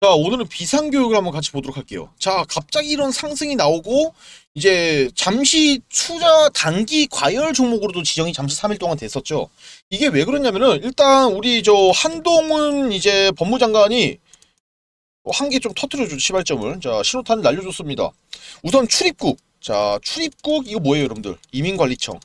자, 오늘은 비상교육을 한번 같이 보도록 할게요. 자, 갑자기 이런 상승이 나오고, 이제 잠시 투자 단기 과열 종목으로도 지정이 잠시 3일 동안 됐었죠. 이게 왜 그러냐면은, 일단 우리 저 한동훈 이제 법무장관이 한 개 좀 터트려줘, 시발점을. 자, 신호탄을 날려줬습니다. 우선 출입국. 자, 출입국, 이거 뭐예요, 여러분들? 이민관리청.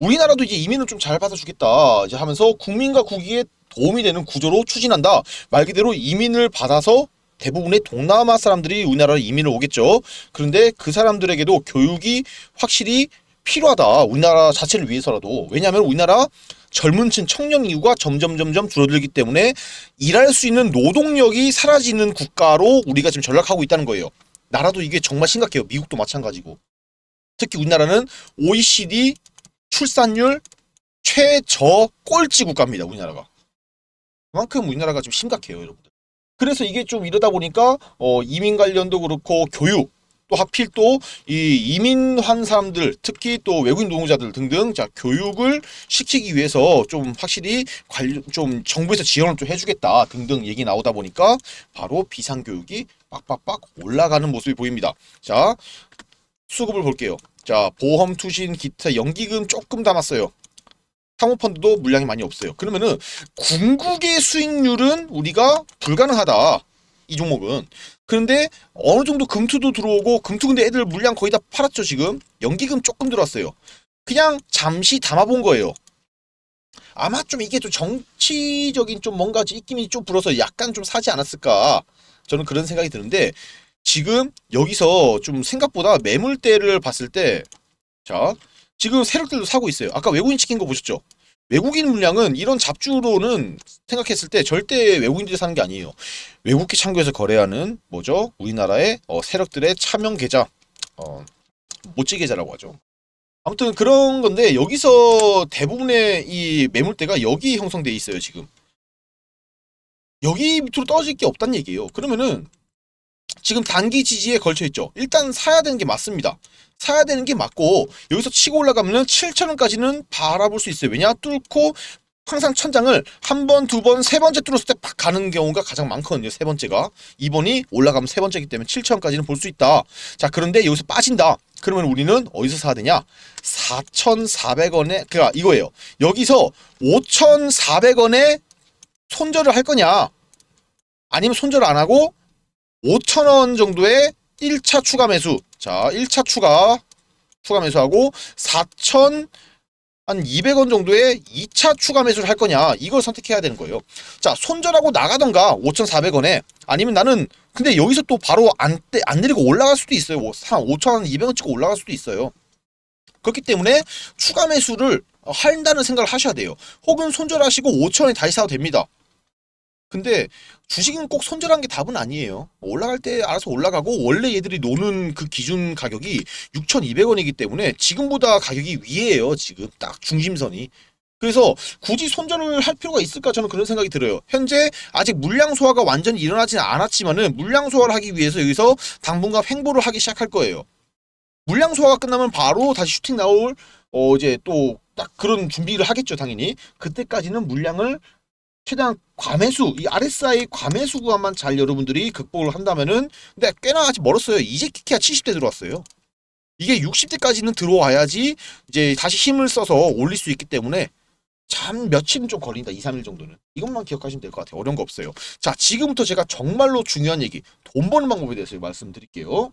우리나라도 이제 이민을 좀 잘 받아주겠다. 이제 하면서 국민과 국익에 도움이 되는 구조로 추진한다. 말 그대로 이민을 받아서 대부분의 동남아 사람들이 우리나라로 이민을 오겠죠. 그런데 그 사람들에게도 교육이 확실히 필요하다. 우리나라 자체를 위해서라도. 왜냐하면 우리나라 젊은 층 청년 인구가 점점 점점 줄어들기 때문에 일할 수 있는 노동력이 사라지는 국가로 우리가 지금 전락하고 있다는 거예요. 나라도 이게 정말 심각해요. 미국도 마찬가지고. 특히 우리나라는 OECD 출산율 최저 꼴찌 국가입니다. 우리나라가. 그만큼 우리나라가 좀 심각해요, 여러분들. 그래서 이게 좀 이러다 보니까 어, 이민 관련도 그렇고 교육 또 하필 또 이 이민한 사람들 특히 또 외국인 노동자들 등등 자 교육을 시키기 위해서 좀 확실히 관련 좀 정부에서 지원을 좀 해주겠다 등등 얘기 나오다 보니까 바로 비상교육이 빡빡빡 올라가는 모습이 보입니다. 자 수급을 볼게요. 자 보험 투신 기타 연기금 조금 담았어요. 사모펀드도 물량이 많이 없어요. 그러면은 궁극의 수익률은 우리가 불가능하다. 이 종목은. 그런데 어느 정도 금투도 들어오고 금투 근데 애들 물량 거의 다 팔았죠 지금. 연기금 조금 들어왔어요. 그냥 잠시 담아본 거예요. 아마 좀 이게 좀 정치적인 좀 뭔가 입김이 좀 불어서 약간 좀 사지 않았을까. 저는 그런 생각이 드는데 지금 여기서 좀 생각보다 매물대를 봤을 때 자, 지금 세력들도 사고 있어요. 아까 외국인 치킨 거 보셨죠? 외국인 물량은 이런 잡주로는 생각했을 때 절대 외국인들이 사는 게 아니에요. 외국계 창구에서 거래하는 뭐죠? 우리나라의 어, 세력들의 차명 계좌, 어, 모찌 계좌라고 하죠. 아무튼 그런 건데 여기서 대부분의 이 매물대가 여기 형성돼 있어요 지금. 여기 밑으로 떨어질 게 없다는 얘기예요. 그러면은 지금 단기 지지에 걸쳐 있죠. 일단 사야 되는 게 맞습니다. 사야 되는 게 맞고 여기서 치고 올라가면은 7천원까지는 바라볼 수 있어요. 왜냐 뚫고 항상 천장을 한 번, 두 번, 세 번째 뚫었을 때 팍 가는 경우가 가장 많거든요. 세 번째가. 2번이 올라가면 세 번째이기 때문에 7천원까지는 볼 수 있다. 자, 그런데 여기서 빠진다. 그러면 우리는 어디서 사야 되냐? 4,400원에, 그니까 이거예요. 여기서 5,400원에 손절을 할 거냐? 아니면 손절을 안 하고 5,000원 정도의 1차 추가 매수. 자, 1차 추가 추가 매수하고 4,000한 200원 정도의 2차 추가 매수를 할 거냐 이걸 선택해야 되는 거예요. 자 손절하고 나가던가 5,400원에 아니면 나는 근데 여기서 또 바로 안, 떼- 안 내리고 올라갈 수도 있어요. 뭐한 5,200원 찍고 올라갈 수도 있어요. 그렇기 때문에 추가 매수를 한다는 생각을 하셔야 돼요. 혹은 손절하시고 5,000원에 다시 사도 됩니다. 근데 주식은 꼭 손절한 게 답은 아니에요. 올라갈 때 알아서 올라가고 원래 얘들이 노는 그 기준 가격이 6,200원이기 때문에 지금보다 가격이 위에요. 지금 딱 중심선이. 그래서 굳이 손절을 할 필요가 있을까 저는 그런 생각이 들어요. 현재 아직 물량 소화가 완전히 일어나지는 않았지만은 물량 소화를 하기 위해서 여기서 당분간 횡보를 하기 시작할 거예요. 물량 소화가 끝나면 바로 다시 슈팅 나올 어 이제 또 딱 그런 준비를 하겠죠 당연히 그때까지는 물량을 최대한 과매수 이 RSI 과매수 구간만 잘 여러분들이 극복을 한다면은 근데 꽤나 아직 멀었어요. 이제 키키가 70대 들어왔어요. 이게 60대까지는 들어와야지 이제 다시 힘을 써서 올릴 수 있기 때문에 참 며칠은 좀 걸린다. 2, 3일 정도는. 이것만 기억하시면 될 것 같아요. 어려운 거 없어요. 자, 지금부터 제가 정말로 중요한 얘기, 돈 버는 방법에 대해서 말씀드릴게요.